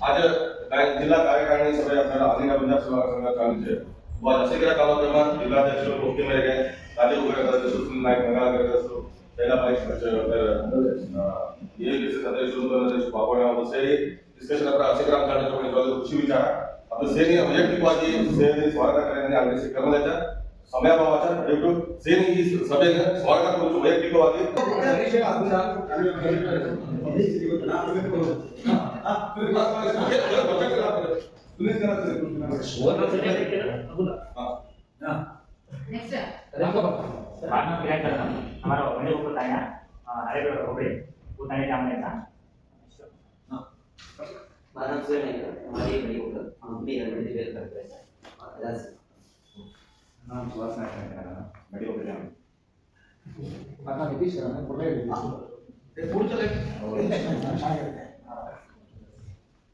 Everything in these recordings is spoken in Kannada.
આજે જિલ્લા કાર્યકારિણી સભે આપનારા આદિના પંજાબ સેવા સંઘ ચાલુ છે વાર્ષિકના કાર્યક્રમમાં જિલ્લાધ્યક્ષ મુખ્યમંત્રી રાજ્ય ಉಪಕಾರ್ಯದರ್ಶಿ ಸುನಿಲ್ ನಾಯ್ಕ ನಗರಾಧ್ಯಕ್ಷರು ಜಯಲಾಭಾಯಿ ಸಚಿವರು ಎಬಿಸಿ ಸದಸ್ಯರು ಉಪನಿರ್ದೇಶಕ ಬಾಬಣ್ಣ ಸೇರಿ ಡಿಸ್ಕಷನ್ ಅಪರ ಹಸಿಗ್ರಾಮ್ ಕಾರ್ಯಕ್ರಮ ಇವಾಗ ಕೃಷಿ ವಿಚಾರ ಅದು ಸೇರಿ ವೈಯಕ್ತಿಕವಾಗಿ ಸೇರಿ ಸ್ವಾಗತ ಕಾರ್ಯವನ್ನು ಆಗ್ರಹಿಸಿ ಕ್ರಮದ ಸಮಯಾಭಾವ ದಯವಿಟ್ಟು ಸೇರಿ ಈ ಸಭೆಗೆ ಸ್ವಾಗತ ಕುರಿತು ವೈಯಕ್ತಿಕವಾಗಿ नेक्स्ट Karena pilihan kita, hamaरा मेरे ऊपर tanya, अरे ओके, उतना ही काम लेता. बादाम से नहीं हमारी बड़ी होकर हम भी हर बड़ी बेल करते हैं दस नाम सुहास नायक है, बड़ी ओके जाम.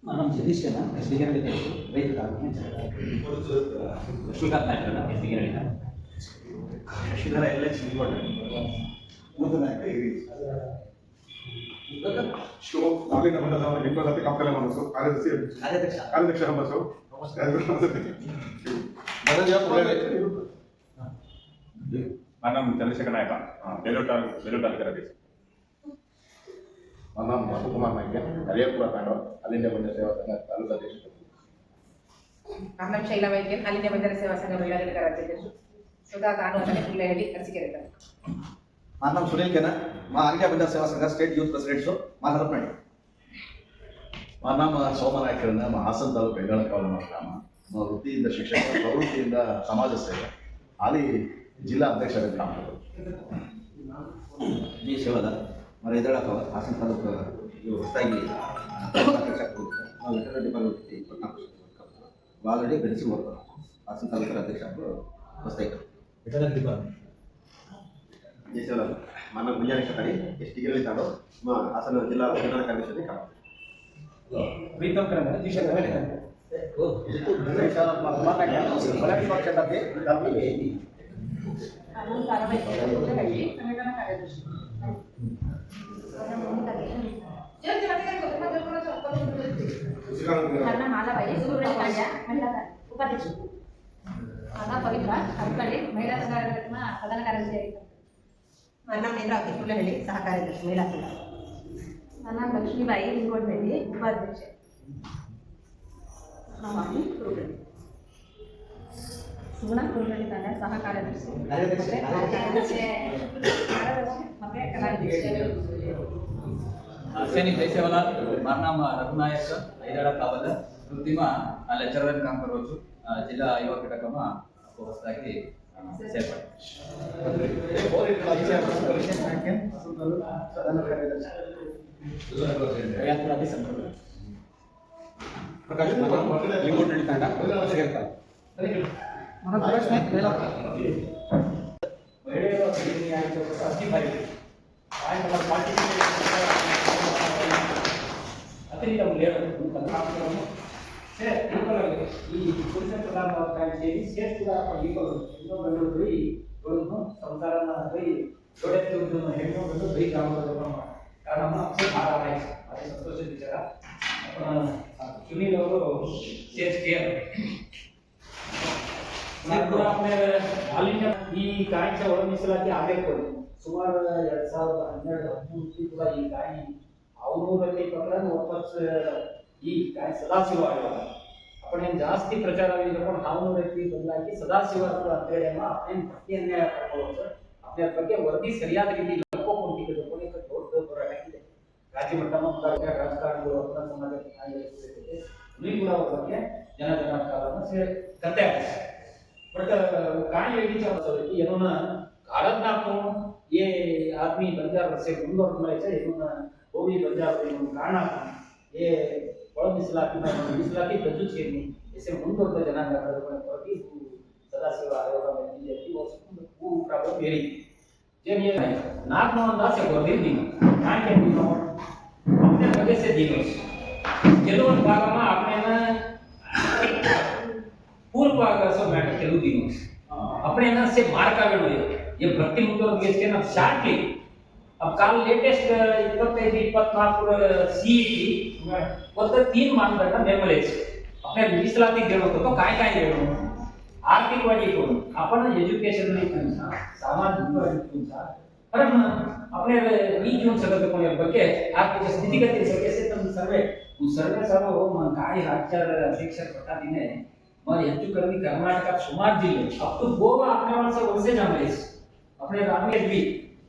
ಮೇಡಮ್ ಸತೀಶ್ ಎಸ್ ಡಿ ರೈತ ಶ್ರೀಕಾಂತ್ ನಾಯಕರ ಎಸ್ ಡಿ ರೈತ ಶಿವರ ಎಲ್ಲ ಶಿವಮ್ ಮಾಲಿನ ಮಂಡಲ ನಿಂಬಲತೆ ಕಪ್ಪಲೆ ಮನಸ್ಸು ಕಾರ್ಯದರ್ಶಿ ಕಾರ್ಯದಕ್ಷ ಹಂಬಸು ನನ್ನ ಚಂದ್ರಶೇಖರ ನಾಯಕ. ಬೇಲೂರು ತಾಲೂಕು ಬೇಲೂರು ತಾಲೂಕರ ದೇಶ. ನಮ್ಮ ವಸುಕುಮಾರ್ ನಾಯ್ಕೆ ಕಲಿಯಪುರ ತಾಂಡವ ಅಲ್ಲಿಂದ ಬಂದ ಸೇವಾ ಸಂಘ ತಾಲೂಕು ಅಧ್ಯಕ್ಷರು ನನ್ನ ಶೈಲಾ ವೈದ್ಯನ್ ಅಲ್ಲಿಂದ ಬಂದರೆ ಸೇವಾ ಸಂಘ ಮಹಿಳಾ ಘಟಕದ ಅಧ್ಯಕ್ಷರು ಸುಧಾ ತಾನು ಅಂತಲೇ ಹೇಳಿ ಅರಸಿಕೆರೆ ನನ್ನ ನಾಮ ಸುನೀಲ್ ಕೆನ ಮಾ ಅಲ್ಲಿಗೆ ಬಂದ ಸೇವಾ ಸಂಘ ಸ್ಟೇಟ್ ಯೂತ್ ಪ್ರೆಸಿಡೆಂಟ್ಸು ಮಾತಾಡಪ್ಪ ಮಾ ನಾಮ ಸೋಮನ ಕಿರಣ ಹಾಸನ ತಾಲೂಕು ಬೆಂಗಾಳ ಕಾವಲು ಗ್ರಾಮ ವೃತ್ತಿಯಿಂದ ಶಿಕ್ಷಣ ಪ್ರವೃತ್ತಿಯಿಂದ ಸಮಾಜ ಸೇವೆ ಅಲ್ಲಿ ಜಿಲ್ಲಾ ಅಧ್ಯಕ್ಷರ ಗ್ರಾಮ ನೀ ಸೇವಾದ ಮರ ಎದಳಕವ ಹಾಸನ ತಾಲೂಕು ಇವು ಹೊಸದಾಗಿ ನಾವು ವೆಟರ್ನರಿ ಡಿಪಾರ್ಟ್ಮೆಂಟ್ ಇಪ್ಪತ್ನಾಲ್ಕು ಆಲ್ರೆಡಿ ಬೆಳೆಸಿ ಬರ್ತಾರೆ ಹಾಸನ ತಾಲೂಕು ಅಧ್ಯಕ್ಷ ಹೊಸದಾಗಿ ಜೈ ಶಿವದ ಮಾನ ಮುಂಜಾನೆ ಕತಾಡಿ ಎಷ್ಟು ಡಿಗ್ರಿ ತಾಡೋ ಮಾ ಹಾಸನ ಜಿಲ್ಲಾ ಪ್ರಧಾನ ಕಾರ್ಯದರ್ಶಿ ಕಾಮ ಪ್ರೀತಮ್ ಕರೆನ ದಿಶಾ ಮೇಲೆ ಮರಾಠಿ ಪಕ್ಷದಲ್ಲಿ ನಾನು ಉಪಾಧ್ಯಕ್ಷರು ನನ್ನ ಪವಿತ್ರ ಅರ್ಕಳಿ ಮಹಿಳಾ ಸಂಘ ಪ್ರಧಾನ ಕಾರ್ಯದರ್ಶಿ ನನ್ನ ನೇತ್ರಾವತಿ ಹುಲ್ಲೇಹಳ್ಳಿ ಸಹ ಕಾರ್ಯದರ್ಶಿ ಮಹಿಳಾ ಸಂಘ ನನ್ನ ಲಕ್ಷ್ಮೀಬಾಯಿ ಲಿಂಗೋಟಹಳ್ಳಿ ಉಪಾಧ್ಯಕ್ಷೆ ನವಾಮಿ ಕುರುಗಳ್ಳಿ ಸುಗುಣ ಕುರುಗಳ್ಳಿ ತಂಡ ಸಹ ಅಶ್ವಿನಿ ಜೈಸೇವಲ ಮಾರ್ನಾಮ ರಘುನಾಯಕ ಐದಾಳ ಕಾವಲ ಕೃತಿಮ ಲೆಕ್ಚರರ್ ಕಾಮ ಕರೋಚು ಜಿಲ್ಲಾ ಯುವ ಘಟಕಮ ಹೊಸದಾಗಿ ಸೇರ್ಪಡೆ ಪ್ರಕಾಶ್ ಲಿಂಗೋಟ್ ನಡೀತಾ ಸೇರ್ತಾರೆ ಆಯೋಗದ ಅರ್ಜಿ ಬರೆಯಿರಿ ಆಯ್ತು ನಮ್ಮ ಪಾರ್ಟಿಸಿಪೇಟ್ ಅತಿರಿಕ್ತ ಲೇಡರ್ ಕಾರ್ಯಕ್ರಮ ಸೇ ಈ ಪುರುಷ ಪ್ರಧಾನ ಸೇರಿ ಸೇಸ್ ಕೂಡ ಈಕ್ವಲ್ ಇನ್ನೊಬ್ಬರು ಬರೀ ಇವರನ್ನು ಸಂಸಾರನ ಜೋಡೆತ್ತು ಹೆಣ್ಣು ಗ್ರಾಮದ ಕಾರಣ ನಮ್ಮ ಆರಾಮಾಯ ಅದೇ ಸಂತೋಷ ವಿಚಾರ. ಸುನೀಲ್ ಅವರು ಸೇಸ್ ಮಾಲಿನ್ಯ ಈ ಕಾಯ್ದೆ ಒಳ ಮೀಸಲಾತಿ ಆಗಬೇಕು. ಸುಮಾರು ಎರಡ್ ಸಾವಿರದ ಹನ್ನೆರಡು, ಹದಿಮೂರು ಕೂಡ ಈ ಕಾಯಿ ಅವನೂರಲ್ಲಿ ಪ್ರಕಾರ ವಾಪಸ್ ಈ ಕಾಯಿ ಸದಾಶಿವ ಆಯೋಗ. ಅಪ್ಪಣೆ ಜಾಸ್ತಿ ಪ್ರಚಾರ ಇದ್ಕೊಂಡು ನಾವೂರಕ್ಕೆ ಬದಲಾಗಿ ಸದಾಶಿವ ಅಂತೇಳಿ ಅಮ್ಮ ಅಪ್ಪಣೆ ಪಟ್ಟಿಯನ್ನೇ ಕರ್ಕೊಳ್ಳೋದು ಸರ್. ಅಪ್ಪಣೆ ಬಗ್ಗೆ ವರದಿ ಸರಿಯಾದ ರೀತಿ ಲಕ್ಕೋಕೊಂಡಿಗೆ ತಗೊಂಡಿದ್ದ ದೊಡ್ಡ ಹೋರಾಟಕ್ಕಿದೆ ರಾಜ್ಯ ಮಟ್ಟ ರಾಜಕಾರಣಿಗಳು ಅಪ್ಪನ ಸಮಾಜಕ್ಕೆ ನೀವು ಕೂಡ ಅವ್ರ ಬಗ್ಗೆ ಜನ ಜನಾಕಾರವನ್ನು ಕತೆ ಆಗಿದ್ದಾರೆ बट कहानी यही चाहता है कि इन्होंने भारत ना को ये आदमी बंजार से मुंदोर में से इन्होंने वो भी बंजार से इन्होंने कारणा ये बड़ा मिसलाकी में मिसलाकी बजू छे नहीं इसे मुंदोर का जना का कर पर प्रति सदा सेवा आयोग में दी जाती वो ಕೆಲವು ದಿನ अपने अंदर से मार्क आ गए ये भक्ति मुद्दों के इसके ना शार्टली अब काल लेटेस्ट इकते थी इकत्नाथ सी थी बोलते तीन मानदंड मेमोरेज अपने मीसलाती गिरवतो तो काय काय गिरवतो आर्थिकवादी कोण आपण एज्युकेशन नाही तुमचा सामाजिक तुमचा परम अपने मी घेऊन सगळं कोणी बघे आर्थिक स्थितीगती सगळे से तुम सर्वे सर्वे सर्व हो काय राज्याच्या अध्यक्ष पटातीने मग ह्याची कमी कर्नाटकात सुमार जिल्हे अप टू गोवा आपल्या माणसं वळसे जांभळेस आपले रामेश बी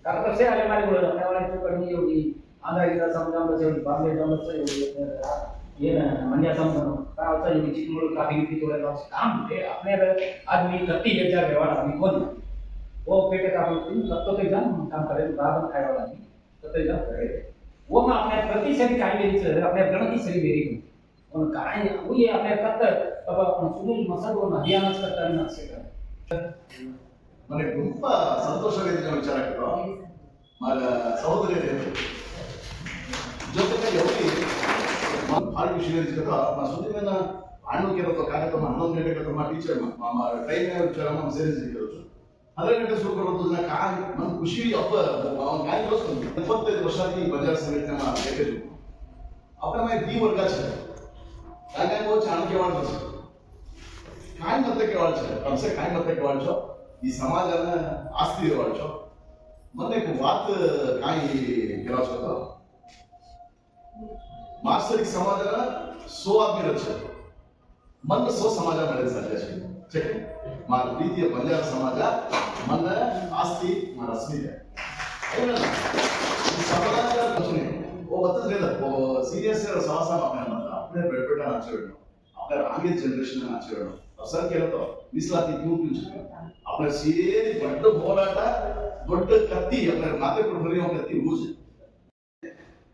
कारण कसे आले माझे बोलत आपल्या वाल्याची कमी एवढी आंध्र गिरा समजांबच एवढी बांबे जमच एवढी ಏನು ಮಂಡ್ಯ ಸಂಬಂಧ ಕಾವತ್ತ ಈ ಚಿಕ್ಕಮಗಳೂರು ಕಾಫಿ ಗಿಫಿ ತೋಡಲ್ಲ काम होते आपल्या आदमी कत्ती हजार व्यवहार आदमी कोण वो पेटे का बोलते तत्तो ते जान काम करे राबन खाय वाला आदमी तत्तो जान करे वो मग आपल्या प्रति सरी काय वेरीच आपल्या गणती सरी वेरी પણ કાંઈ હોય આપણે કરતા પણ ಸುನಿಲ್ ಮಸಗವನ್ನು ಅಭಿಯಾನ ಸರ್ಕಾರನ ಹಾಕ್ಸಿದ್ದಾರೆ ನನಗೆ ತುಂಬ ಸಂತೋಷವಿದೆ ವಿಚಾರಗಳು ಮರ ಸಹೋದರಿಯರು ಜೊತೆಗೆ ಎಲ್ಲಿ ಭಾಳ ವಿಷಯ ಸುದೀವನ ಹಣ್ಣುಗೆ ಬರುವ ಕಾರ್ಯಕ್ರಮ ಹನ್ನೊಂದು ಗಂಟೆ ನಮ್ಮ ಟೀಚರ್ ಟೈಮ್ ವಿಚಾರ ನಮ್ಮ ಸೇರಿಸಿದ್ರು ಹದಿನೈದು ಗಂಟೆ ಶುರು ಬರುವಂಥದ್ದು ಕಾಯಿ ನಮ್ಮ ಖುಷಿ ಹಬ್ಬ ಅವನ ಕಾಯಿ ಇಪ್ಪತ್ತೈದು ವರ್ಷ ಈ ಬಜಾರ್ ಸಂಘಟನೆ ನಮ್ಮ ಪ್ಯಾಕೇಜ್ ಅಪ್ಪ ಈ ವರ್ಗಾಚರಣೆ ताकि वो चाँद के वाल बच्चे काय मत के वाल चाहे कम से काय मत के वाल चो ये समाज अन्न आस्ती वाल चो मन एक बात काय के वाल चो मास्टर की समाज अन्न सो आदमी रच्चे मन में सो समाज अन्न रच्चे चाहे चाहे ठीक मार बीती है पंजाब समाज अन्न मन आस्ती मार आस्ती है ये ना समाज మొత్తం లేదా సీరియస్గా సమస్య అన్నమాట అప్పుడే పెట్టుబడి నచ్చవేయడం అప్పుడే రాంగే జనరేషన్ నచ్చవేయడం ఒకసారి వెళ్తాం మిస్లాతి చూపించు అప్పుడు సేది ದೊಡ್ಡ ಹೋರಾಟ ದೊಡ್ಡ ಕತ್ತಿ ಅಪ್ಪ ಮಾತೆ ಕೊಡ್ಬರಿ ಕತ್ತಿ ಊಜ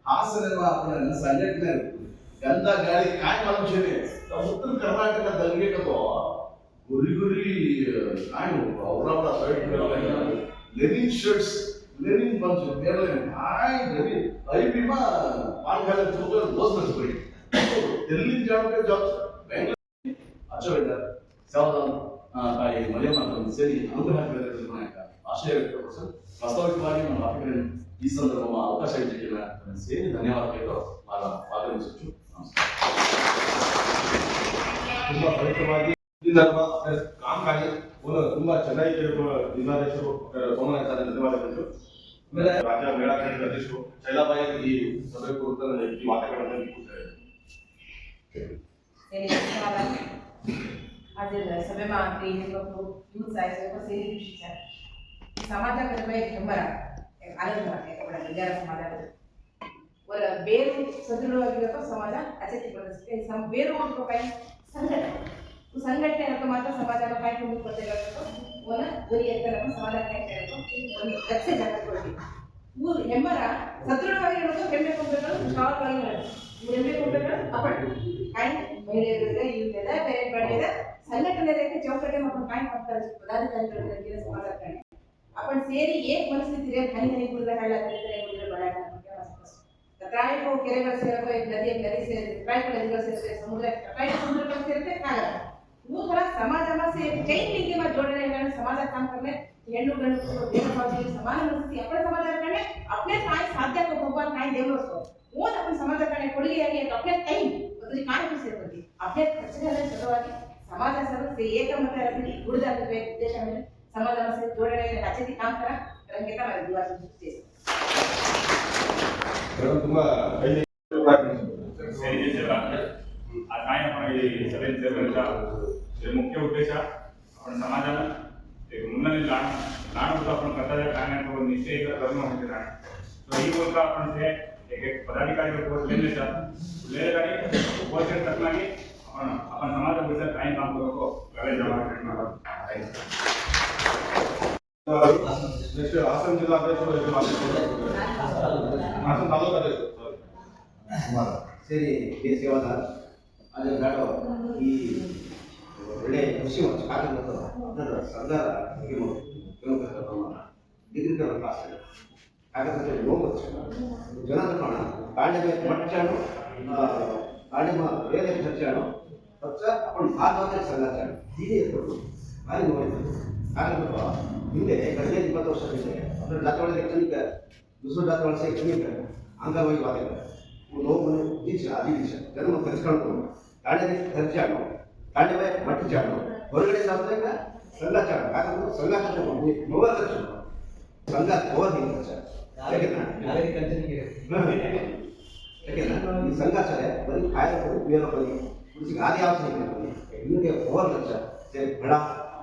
ಹಾಸನ ಅಪ್ಪನ ಸಂಘಟನೆ ಗಂಧ ಗಾಳಿ ಕಾಯಿ ಮಲಂಚೇನೆ ಉತ್ತರ ಕರ್ನಾಟಕ ದಲ್ಗೆಟೋ ಗುರಿ ಗುರಿ ಕಾಯಿ ಅವರವರ ಲೆನಿನ್ ಶರ್ಟ್ಸ್ નવીન બનશો એટલે હાય નવીન આઈબીમાં પાન ખાતે છોકરો બસ નથી પડી દિલ્હી જાવ કે જાવ ಬೆಂಗಳೂರು ಅಚ್ಚರಿದ್ದಾರೆ ಯಾವುದಾದ ತಾಯಿ ಮರಿಯಮ್ಮ ಅವರನ್ನು ಸೇರಿ ಅನುಗ್ರಹ ಕೇಳಿದ್ರೆ ನಾಯಕ ಆಶಯ ವ್ಯಕ್ತಪಡಿಸಲು ವಾಸ್ತವಿಕವಾಗಿ ನಮ್ಮ ಅಭಿಪ್ರಾಯ ಈ ಸಂದರ್ಭ ಅವಕಾಶ ಇದ್ದಿಲ್ಲ ಸೇರಿ ಧನ್ಯವಾದಗಳು ಆಗಮಿಸಿತ್ತು ತುಂಬಾ ಕಾಮಕಾರಿ ತುಂಬಾ ಚೆನ್ನಾಗಿ ಗಮನ ಧನ್ಯವಾದ ರಾಜ ಮೇಳಾಕಡೆ ಅಧ್ಯಕ್ಷರು ಶೈಲಾಬಾಯಿ ಈ ಸಭೆ ಕುರಿತ ಈ ಮಾತುಗಳನ್ನು ಕೂತಾರೆ ಅದೆಲ್ಲ ಸಭೆ ಮಾತ್ರಿ ಹೆಣ್ಮಕ್ಳು ಯೂತ್ಸ್ ಆಯ್ತು ಸ್ವಲ್ಪ ಸೇರಿ ಖುಷಿ ಸರ್ ಸಮಾಜ ಕಡಿಮೆ ಹೆಮ್ಮರ ಆನಂದ ವಿಚಾರ ಸಮಾಜ ಅವರ ಬೇರು ಸದೃಢವಾಗಿರೋ ಸಮಾಜ ಅತಿಥಿ ಬೇರು ಮಾಡ್ಕೋಬೇಕು ಸಂಘಟನೆ ಸಂಘಟನೆ ಅಂತ ಮಾತ್ರ ಸಮಾಜನ ಕಾಯ್ಕೊಂಡು ಮುಂದೆ ಬರ್ತಿರಬೇಕು ಒಂದು ಗುರಿ ಎತ್ತರಕ್ಕೆ ಸಮಾಜ ಕಾಯ್ತಿರಬೇಕು ಒಂದು ರಕ್ಷೆ ಜಾಗ ಕೊಡಬೇಕು ಊರು ಹೆಮ್ಮರ ಸದೃಢವಾಗಿರೋದು ಹೆಮ್ಮೆ ಕೊಂಬೆಗಳು ಸ್ಟ್ರಾಂಗ್ ಇವು ಹೆಮ್ಮೆ ಕೊಂಬೆಗಳು ಅಪಡ ಕಾಯ್ ಮಹಿಳೆಯರಿದೆ ಇವ್ರಿದೆ ಬೇರೆ ಬಡಿದೆ ಸಂಘಟನೆ ರೇಖೆ ಚೌಕಟ್ಟೆ ಮತ್ತು ಕಾಯ್ ಮಾಡ್ತಾರೆ ಪದಾಧಿಕಾರಿಗಳ ಸಮಾಜಕ್ಕೆ आपण सेरी एक मनस्थिती रे खाली खाली गुरुदा काढला तरी तरी गुरुदा बघायला ट्राय को केले बस सेरा को एक नदी एक नदी से ट्राय को नदी वो थोड़ा समाज से चैन लिंग में जोड़ने का समाज काम करने ಹೆಣ್ಣು ಗಂಡು ಭೇದ ಭಾವದಲ್ಲಿ ಸಮಾನ ಮನಸ್ಥಿತಿ ಅಪ್ಪಳ ಸಮಾಜದ ಕಡೆ ಅಪ್ಪನೇ ತಾಯಿ ಸಾಧ್ಯ ಒಬ್ಬ ತಾಯಿ ದೇವರಸ್ತು ಓದ್ ಅಪ್ಪನ ಸಮಾಜದ ಕಡೆ ಕೊಡುಗೆಯಾಗಿ ಅಪ್ಪನೇ ಟೈಮ್ ಅದರಲ್ಲಿ ಕಾಣಿಕೆ ಸೇರ್ಬೋದು ಅಪ್ಪನೇ ಖರ್ಚಿನಲ್ಲಿ ಸಲುವಾಗಿ ಸಮಾಜ ಸಮಸ್ಯೆ ಏಕ ಮತ ಉಳಿದಾಗುತ್ತೆ ಉದ್ದೇಶ ಮೇಲೆ ಸಮಾಜ ಸಮಸ್ಯೆ ಜೋಡಣೆ ರಚನೆ ಕಾಂತರ ರಂಗಿತ ಮಾಡಿದ್ವಿ ಸೃಷ್ಟಿಸಿ ತುಂಬಾ ಆ ತಾಯಿ ಸಭೆ ಸೇರಿದಂತ काय आपण हे सभेत ಸೇರ್ಬೇಕಾ हे मुख्य उद्देश आपण समाजाला एक मुलांनी लहान लहान होतो आपण कर्तव्य काय नाही तो निश्चय कर्म म्हणजे काय तो ही गोष्ट आपण ते एक एक पदाधिकारी पोहोचलेले असतात कुठल्याही ठिकाणी उपस्थित असणारी आपण आपण समाजाबद्दल काही काम करतो त्याला जमा करणार ನೆಕ್ಸ್ಟ್ ಹಾಸನ ಜಿಲ್ಲಾಧ್ಯಕ್ಷರು ಇದು ಮಾತಾಡ್ತಾರೆ. ಹಾಸನ ತಾಲೂಕು ಅಧ್ಯಕ್ಷರು sorry. ಸುಮಾರ ಸೇರಿ ಬೇಸಿಗೆವಾದ ಅಲ್ಲಿ ಬೇಡ ಎಸ್ಸಿ ಒಂದು ಕಾಲೇಜ್ ಅದರ ಸರ್ದಾರ ಹಿಮು ಡಿಗ್ರಿ ಕಲರ್ ಕ್ಲಾಸ್ ಹಾಗಾದ್ರೆ ನೋವು ಜನ ತಗೋಣ ಕಾಳಿಗೆ ಮಟ್ಟಾಡು ಕಾಳಿ ವೇಲೆ ಚರ್ಚಾಡು ಪಕ್ಷ ಅಕೊಂಡು ಭಾಗವಾಗಿ ಹೀಗೆ ಇರ್ಬೋದು ಭಾರಿ ನೋಡಿದ್ರು ಹಾಗಾದ್ರೆ ಹಿಂದೆ ಕಳೆದ ಇಪ್ಪತ್ತು ವರ್ಷ ಹಿಂದೆ ಅದರ ಡಾಕ್ಟರ್ ಎಲೆಕ್ಟ್ರಾನಿಕ್ ದುಸರು ಡಾಕ್ಟರ್ ಎಲೆಕ್ಟ್ರಾನಿಕ್ ಅಂಗವಾಗಿ ವಾದಿಲ್ಲ ನೋವು ದೀಕ್ಷ ಅಧಿದೀಕ್ಷ ಜನ ಕಲಿಸ್ಕೊಂಡು ಕಾಳಿಗೆ ಚರ್ಚಾಡು ಮಟ್ಟಿ ಚಾಡು ಹೊರಗಡೆ ಶಾಸ್ತ್ರಕ್ಕೆ ಸಂಘಾಚಾರ ಯಾಕಂದ್ರೆ ಸಂಘಾಚಾರ ಮೂವತ್ತು ಲಕ್ಷ ಸಂಘ ಮೂವತ್ತೈದು ಈ ಸಂಘಾಚಾರ ಬರೀ ಕಾಯಕರು ಬೇರೆ ಬನ್ನಿ ಕೃಷಿಗೆ ಆದಿ ಆಲೋಚನೆ ಇವರಿಗೆ ಮೂವತ್ತು ಲಕ್ಷ ಸರಿ ಬೇಡ.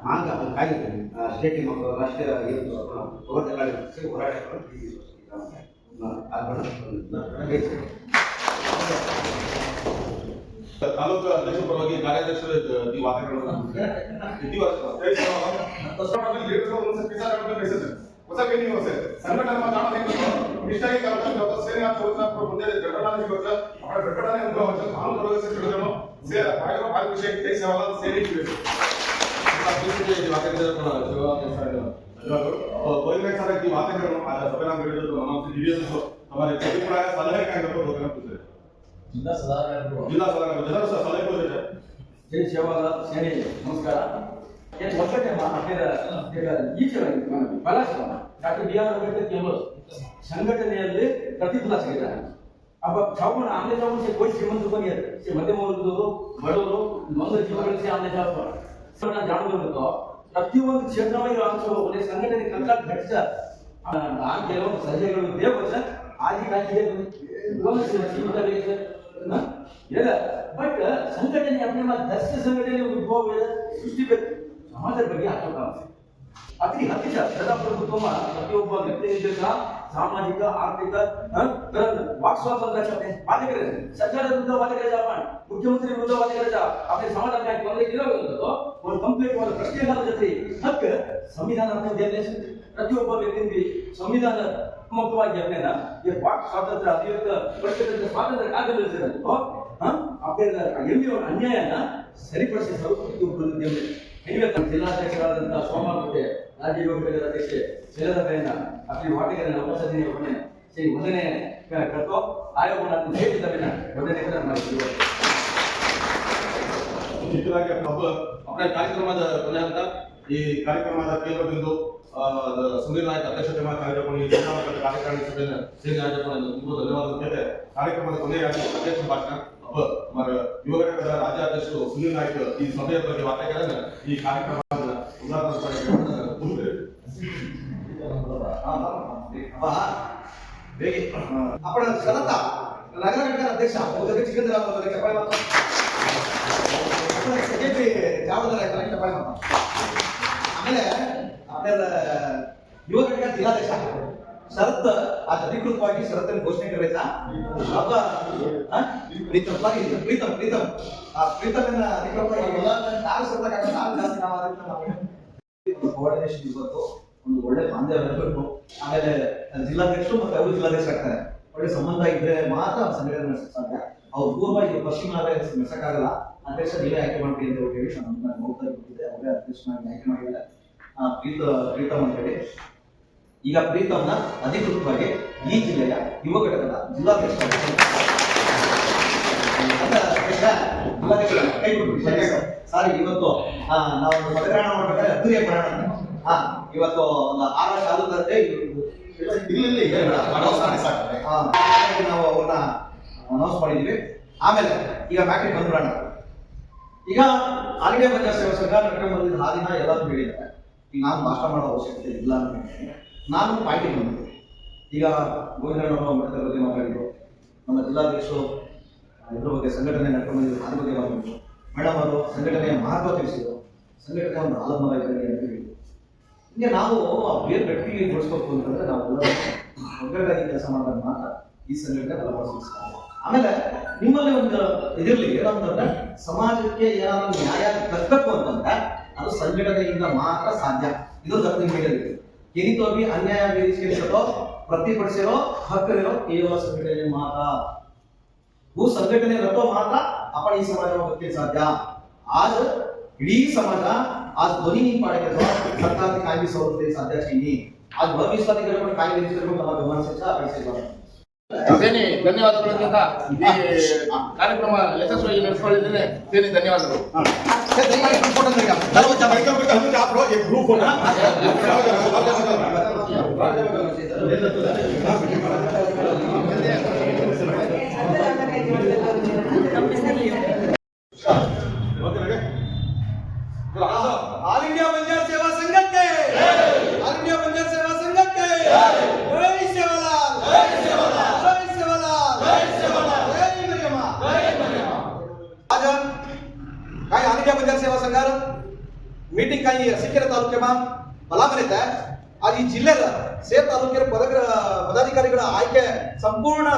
ಮಾಂಗ ಅದನ್ನು ಕಾಯಿದ್ದೀನಿ ಮಕ್ಕಳು ರಾಷ್ಟ್ರೀಯ ಏನು ಹೋರಾಟ ಅದು ತಾಲೂಕು ಅಧ್ಯಕ್ಷ ಪರವಾಗಿ ಕಾರ್ಯಾಧ್ಯಕ್ಷರ ಈ ವಾದಗಳನ್ನು ಹೊಸಕ್ಕೆ ನೀವು ಹೊಸ ಸಂಘಟನೆ ಇಷ್ಟಾಗಿ ಕಾರ್ಯಕ್ರಮ ಸೇನೆ ಅಂತ ಮುಂದೆ ದೊಡ್ಡನಾಗಿ ಗೊತ್ತ ಅವರ ದೊಡ್ಡನೇ ಒಂದು ಕಾನೂನು ಪ್ರವೇಶ ಹಿಡಿದನು ಸೇರ ಕಾರ್ಯಕ್ರಮ ಭಾಗ ವಿಷಯ ಸೇವಲ್ಲ ಸೇರಿ ಮಾತಾಡೋಣ ಸಭೆ ನಾವು ಹೇಳಿದ್ರು ನಮ್ಮ ಸಲಹೆ ಕಾರ್ಯಕ್ರಮ ಜಿಲ್ಲಾ ಸಲಹೆಗಾರರು. ಜಿಲ್ಲಾ ಸಲಹೆಗಾರರು ಸಲಹೆ ಕೊಟ್ಟಿದ್ದಾರೆ. ಜೈ ಶೇವಾದ ಸೇನೆ ನಮಸ್ಕಾರ. ಏನು ವರ್ಷಕ್ಕೆ ಈಚೆವಾಗಿ ಬಲಾಶ್ರಮ ಡಾಕ್ಟರ್ ಬಿ ಆರ್ ಅಂಬೇಡ್ಕರ್ ಅವರು ಸಂಘಟನೆಯಲ್ಲಿ ಪ್ರತಿಫಲ ಸಿಗಿದ್ದಾರೆ ಅಪ್ಪ ಚಾವಣ ಆನೆ ಚಾವಣ ಕೋಚ್ ಶ್ರೀಮಂತರು ಬಂದಿದ್ದಾರೆ ಮಧ್ಯಮ ವರ್ಗದವರು ಬಡವರು ನೊಂದ ಜೀವಗಳಿಗೆ ಆನೆ ಚಾವಣ ಜಾಣಬೇಕು ಪ್ರತಿಯೊಂದು ಕ್ಷೇತ್ರವಾಗಿ ಆಲೋಚನೆ ಸಂಘಟನೆ ಕಲ್ಲ ಘಟಿಸ. ನಾನು ಕೆಲವೊಂದು ಸಲಹೆಗಳು ದೇವಸ ಆಗಿ ಕಾಯಿದೆ ಒಂದು ಸೀಮಿತ ಎಲ್ಲ ಬಟ್ ಸಂಘಟನೆ ಅಪ್ನೆ ಮತ್ತೆ ದರ್ಶ ಸಂಘಟನೆ ಉದ್ಭವ ಸೃಷ್ಟಿ ಬೇಕು ಸಮಾಜದ ಬಗ್ಗೆ ಆತಂಕ ಅತಿ ಹತ್ತಿರ ಪ್ರಜಾಪ್ರಭುತ್ವ ಪ್ರತಿಯೊಬ್ಬ ವ್ಯಕ್ತಿ ಇದ್ದಾಗ ಸಾಮಾಜಿಕ, ಆರ್ಥಿಕ ವಾಕ್ સ્વાતંત્ર્ય સાથે વાત કરે છે પણ મુખ્યમંત્રી ಒಂದು ಕಂಪ್ಲೀಟ್ ಒಂದು ಜೊತೆ ಹಕ್ಕು ಸಂವಿಧಾನ ಪ್ರತಿಯೊಬ್ಬ ವ್ಯಕ್ತಿಗೆ ಸಂವಿಧಾನ ಮುಖ್ಯವಾಗಿ ಅದನ್ನ ಈ ವಾಕ್ ಸ್ವಾತಂತ್ರ್ಯ, ಅಭಿವ್ಯಕ್ತ ಪ್ರಶ್ನೆ ಸ್ವಾತಂತ್ರ್ಯ ಆಗಲಿಸಿರೋದು ಅವರಿಗೆ ಅನ್ಯಾಯನ ಸರಿಪಡಿಸಿ ಜಿಲ್ಲಾಧ್ಯಕ್ಷರಾದಂತಹ ಸೋಮವಾರ ಕಾರ್ಯಕ್ರಮದ ಕೊನೆ ಹಂತ ಈ ಕಾರ್ಯಕ್ರಮದ ಕೇಂದ್ರಬಿಂದು ಸುನೀಲ್ ನಾಯಕ್ ಅಧ್ಯಕ್ಷತೆ ಕಾರ್ಯಕ್ರಮ ಕಾರ್ಯಕ್ರಮದ ಕೊನೆಯಾಗಿ ಅಧ್ಯಕ್ಷ ಭಾಷಣ ರಾಜ್ಯಾಧ್ಯಕ್ಷರು ಸುನೀಲ್ ನಾಯಕ್ ಈ ಸಭೆಯ ಬಗ್ಗೆ ವಾರ್ತೆಗಳನ್ನು ಈ ಕಾರ್ಯಕ್ರಮ ಉದಾಹರಣೆ आपण सरता नगर घटक अध्यक्ष महोदय सिकंदराव महोदय ಆಮೇಲೆ ಆಮೇಲೆ ಯುವ ಘಟಕ ಜಿಲ್ಲಾಧ್ಯಕ್ಷ ಶರತ್ ಅದು ಅಧಿಕೃತವಾಗಿ ಶರತ್ತನ್ನು ಘೋಷಣೆ ಕರೆದ ಹಬ್ಬ ಪ್ರೀತಮ್ ಪ್ರೀತಮ್ ಪ್ರೀತಮ್ ಆ ಪ್ರೀತಮನ್ನ ಅಧಿಕೃತವಾಗಿ ನಾಲ್ಕು ಶತಕ ನಾಲ್ಕು ಜಾಸ್ತಿ ನಾವು ಕೋಆರ್ಡಿನೇಷನ್ ಇವತ್ತು ಒಂದು ಒಳ್ಳೆ ಬಾಂಧವ್ಯ ಇರಬೇಕು ಆಮೇಲೆ ಜಿಲ್ಲಾಧ್ಯಕ್ಷರು ಮತ್ತೆ ಅವರು ಜಿಲ್ಲಾಧ್ಯಕ್ಷ ಆಗ್ತಾರೆ. ಒಳ್ಳೆ ಸಂಬಂಧ ಇದ್ರೆ ಮಾತ್ರ ಸಂಘಟನೆ ನಡೆಸಕ್ಕೆ ಸಾಧ್ಯ. ಅವ್ರು ಪೂರ್ವ ಪಶ್ಚಿಮ ನಡೆಸಕ್ಕಾಗಲ್ಲ ಅಧ್ಯಕ್ಷ ನೀವೇ ಆಯ್ಕೆ ಮಾಡ್ತೀವಿ ಅಂತ ಹೇಳಿ ನಾನು ನೋಡ್ತಾ ಇದ್ದಿದ್ದೆ ಅವರೇ ಅಧ್ಯಕ್ಷನಾಗಿ ಆಯ್ಕೆ ಮಾಡಿಲ್ಲ ಆ, ಪ್ರೀತ ಪ್ರೀತಮ್ ಅಂತ ಹೇಳಿ. ಈಗ ಪ್ರೀತಮ್ನ ಅಧಿಕೃತವಾಗಿ ಈ ಜಿಲ್ಲೆಯ ಯುವ ಘಟಕದ ಜಿಲ್ಲಾಧ್ಯಕ್ಷ ಸಾರಿ ಇವತ್ತು ನಾವು ಮತದಾನ ಮಾಡ್ಬೇಕಾದ್ರೆ ಅದ್ದೂರಿಯ ಪ್ರಯಾಣ ಹಾ ಇವತ್ತು ಒಂದು ಆರು ವರ್ಷ ತರದೆ ಇಲ್ಲಿ ನಾವು ಅವ್ರನ್ನ ಅನೌನ್ಸ್ ಮಾಡಿದ್ವಿ ಆಮೇಲೆ ಈಗ ಮ್ಯಾಟ್ರಿಕ್ ಬಂದ್ಬಿಡೋಣ. ಈಗ ಆಲ್ ಬಂದ ಸೇವಾ ಸಂಘ ನಡ್ಕೊಂಡು ಬಂದಿದ್ದ ಹಾದಿನ ಎಲ್ಲರೂ ಹೇಳಿದ್ದಾರೆ ಈಗ ನಾನು ಭಾಷಣ ಮಾಡೋ ಅವಶ್ಯಕತೆ ಇಲ್ಲ ಅಂತ ಹೇಳ್ತೀನಿ. ನಾನು ಪಾಯಿಂಟಿಗೆ ಬಂದಿದ್ದೆ. ಈಗ ಗೋವಿಂದರಣ್ಣವರು ಅಂಬೇಡ್ಕರ್ ಬಗ್ಗೆ ಮಾತಾಡಿದ್ರು. ನಮ್ಮ ಜಿಲ್ಲಾಧ್ಯಕ್ಷರು ಆ, ಇದ್ರ ಬಗ್ಗೆ ಸಂಘಟನೆ ನಡ್ಕೊಂಡು ಬಂದಿದ್ದು ಅದ್ರ ಬಗ್ಗೆ ಮಾತಾಡಿದ್ರು. ಮೇಡಮ್ ಅವರು ಸಂಘಟನೆಯ ಮಹತ್ವ ತಿಳಿಸಿದ್ರು. ಸಂಘಟನೆ ಒಂದು ಆಲಂಬನ ಇದೆ ಹಿಂಗೆ ನಾವು ಆ ಬೇರೆ ವ್ಯಕ್ತಿಗೆ ಜೋಡಿಸ್ಬೇಕು ಅಂತಂದ್ರೆ ನಾವು ಒಗ್ಗಟ್ಟಾಗಿ ಕೆಲಸ ಮಾಡಿದಾಗ ಮಾತ್ರ ಈ ಸಂಘಟನೆ ಬಲಪಡಿಸಲಿಕ್ಕೆ ಸಾಧ್ಯ ಆಮೇಲೆ ನಿಮ್ಮಲ್ಲಿ ಒಂದು ಇದಿರ್ಲಿ ಏನಂತಂದ್ರೆ ಸಮಾಜಕ್ಕೆ ಏನಾದ್ರು ನ್ಯಾಯ ತಕ್ಕಬೇಕು ಅಂತಂದ್ರೆ ಅದು ಸಂಘಟನೆಯಿಂದ ಮಾತ್ರ ಸಾಧ್ಯ ಇದು ದತ್ತ ಹೇಳಿದ್ರು ಕಿರಿತೋಗಿ ಅನ್ಯಾಯ ವೇದಿಸಿರೋ ಪ್ರತಿಭಟಿಸಿರೋ ಹಕ್ಕರಿರೋ ಕೇವಲ ಸಂಘಟನೆ ಮಾತ್ರ वो संघटने रहतो मात्र आपण ही समाजामध्ये साध्या आज इडी समाजा आज दोन्ही पाड्याचा सरकारची काय बी सवलत साध्याची नाही आज भर विश्वास पण काय वेळी मला गमनाचा पैसे ಸೇನೆ ಧನ್ಯವಾದಗಳಿಂದ ಈ ಕಾರ್ಯಕ್ರಮ ಯಶಸ್ವಿಯಾಗಿ ನಡೆಸಿಕೊಂಡಿದ್ದೇನೆ ಸೇನೆ ಧನ್ಯವಾದಗಳು एक ಅಭ್ಯರ್ಥಿಗಳ ಆಯ್ಕೆ ಸಂಪೂರ್ಣ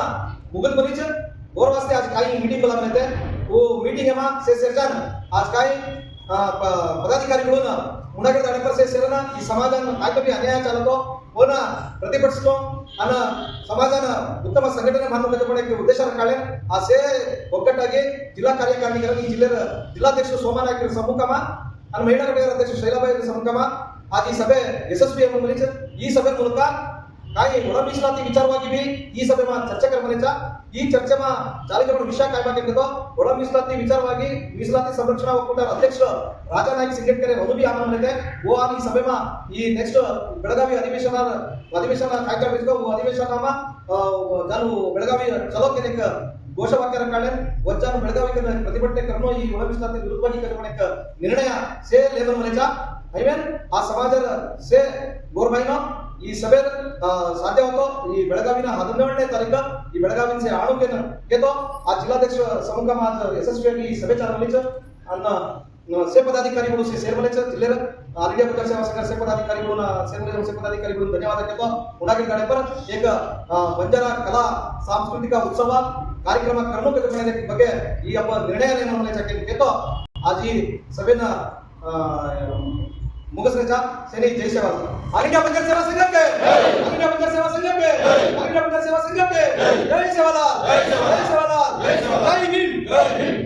ಮುಗಿದ ಮುರೀಚ और वास्ते आज काई ಮೀಟಿಂಗ್ बुला रहे थे वो मीटिंग में से सरजन आज काई ಪದಾಧಿಕಾರಿಗಳು ಉಣಗದ ಅಡಕರ್ಸೆ ಸೇರನ ಈ ಸಮಾಜನ ನಾಯಕರಿಗೆ ಅನ್ಯಾಯ ಚಾಲಕೋ ಓನ ಪ್ರತಿಭಟಿಸ್ಕೋ, ಅನ್ನ ಸಮಾಜನ ಉತ್ತಮ ಸಂಘಟನೆ ಮಾನವ ಪಡೆಯಕ್ಕೆ ಉದ್ದೇಶ ಕಾಳೆ ಆ ಸೇ, ಒಗ್ಗಟ್ಟಾಗಿ ಜಿಲ್ಲಾ ಕಾರ್ಯಕಾರಿಣಿಗರ ಈ ಜಿಲ್ಲೆಯ ಜಿಲ್ಲಾಧ್ಯಕ್ಷ ಸೋಮನಾಯಕರ ಸಮ್ಮುಖಮ ಅನ್ನ ಮಹಿಳಾ ಘಟಕದ ಅಧ್ಯಕ್ಷ ಶೈಲಾಬಾಯಿ ಸಮ್ಮುಖಮ ಆಗ ಈ ಸಭೆ ಯಶಸ್ವಿ ಎಂಬ ಈ ಸಭೆ ಮೂಲಕ काही ಒಳ ಮೀಸಲಾತಿ ವಿಚಾರವಾಗಿ ಬಿ ಈ ಸಭೆ ಮಾ ಚರ್ಚೆ ಕರ್ಮನೆಚ ಈ ಚರ್ಚೆ ಮಾ ಜಾಲಿಗೆ ಬರೋ ವಿಷಯ ಕಾಯ್ಬೇಕಿತ್ತು ಒಳ ಮೀಸಲಾತಿ ವಿಚಾರವಾಗಿ ಮೀಸಲಾತಿ ಸಂರಕ್ಷಣಾ ಒಕ್ಕೂಟದ ಅಧ್ಯಕ್ಷ ರಾಜಾನಾಯ್ಕ ಸಿಂಗೇಟ್ಕರೆ ಬಿ ಆಮಂತ್ರತೆ ಓ ಆ ಈ ಸಭೆ ಮಾ ಈ ನೆಕ್ಸ್ಟ್ ಬೆಳಗಾವಿ ಅಧಿವೇಶನ ಅಧಿವೇಶನ ಕಾಯ್ತಾ ಓ, ಅಧಿವೇಶನ ನಾನು ಬೆಳಗಾವಿ ಚಲೋ ಕೆನೆಕ ಘೋಷವಾಕ್ಯರ ಕಾಳೆ ವಜ್ಜಾನು ಬೆಳಗಾವಿ ಪ್ರತಿಭಟನೆ ಕರ್ಮ ಈ ಒಳ ಮೀಸಲಾತಿ ವಿರುದ್ಧವಾಗಿ ನಿರ್ಣಯ ಸೇ ಲೇಬರ್ ಮನೆಚ ಮೀನ್ ಆ ಸಮಾಜದ ಸೇ ಗೋರ್ಬೈನೋ ಈ ಸಭೆ ಸಾಧ್ಯವಾಗೋ ಈ ಬೆಳಗಾವಿನ ಹದಿನೇಳನೇ ತಾರೀಕ, ಈ ಬೆಳಗಾವಿನ ಆರೋಗ್ಯನ ಗೆದ್ದು ಆ ಜಿಲ್ಲಾಧ್ಯಕ್ಷ ಸಮಗಮ ಯಶಸ್ವಿಯಾಗಿ ಈ ಸಭೆ ಚಾಲನೆ ಅನ್ನ ಸೇ ಪದಾಧಿಕಾರಿಗಳು ಸೇರ್ಬಲೆ ಜಿಲ್ಲೆ ಆಲ್ ಇಂಡಿಯಾ ಪ್ರಚಾರ ಸೇವಾ ಸಂಘ ಸೇ ಪದಾಧಿಕಾರಿಗಳು ಸೇರ್ಬಲೆ ಸೇ ಪದಾಧಿಕಾರಿಗಳು ಧನ್ಯವಾದ ಗೆದ್ದು ಉಡಾಗಿ ಗಣಪರ ಏಕ ಬಂಜಾರ ಕಲಾ ಸಾಂಸ್ಕೃತಿಕ ಉತ್ಸವ ಕಾರ್ಯಕ್ರಮ ಕರ್ಮಕರ್ಮಣೆ ಬಗ್ಗೆ ಈ ಹಬ್ಬ ನಿರ್ಣಯ ಏನು ಗೆದ್ದೋ ಗೆದ್ದು ಈ ಸಭೆನ अ, मुगसरेचा सेने जय सेवा ऑल इंडिया पंजाब सेवा संघ के ऑल इंडिया पंजाब सेवा संघ के ऑल इंडिया पंजाब सेवा संघ के जय सेवालाल जय सेवालाल जय हिंद जय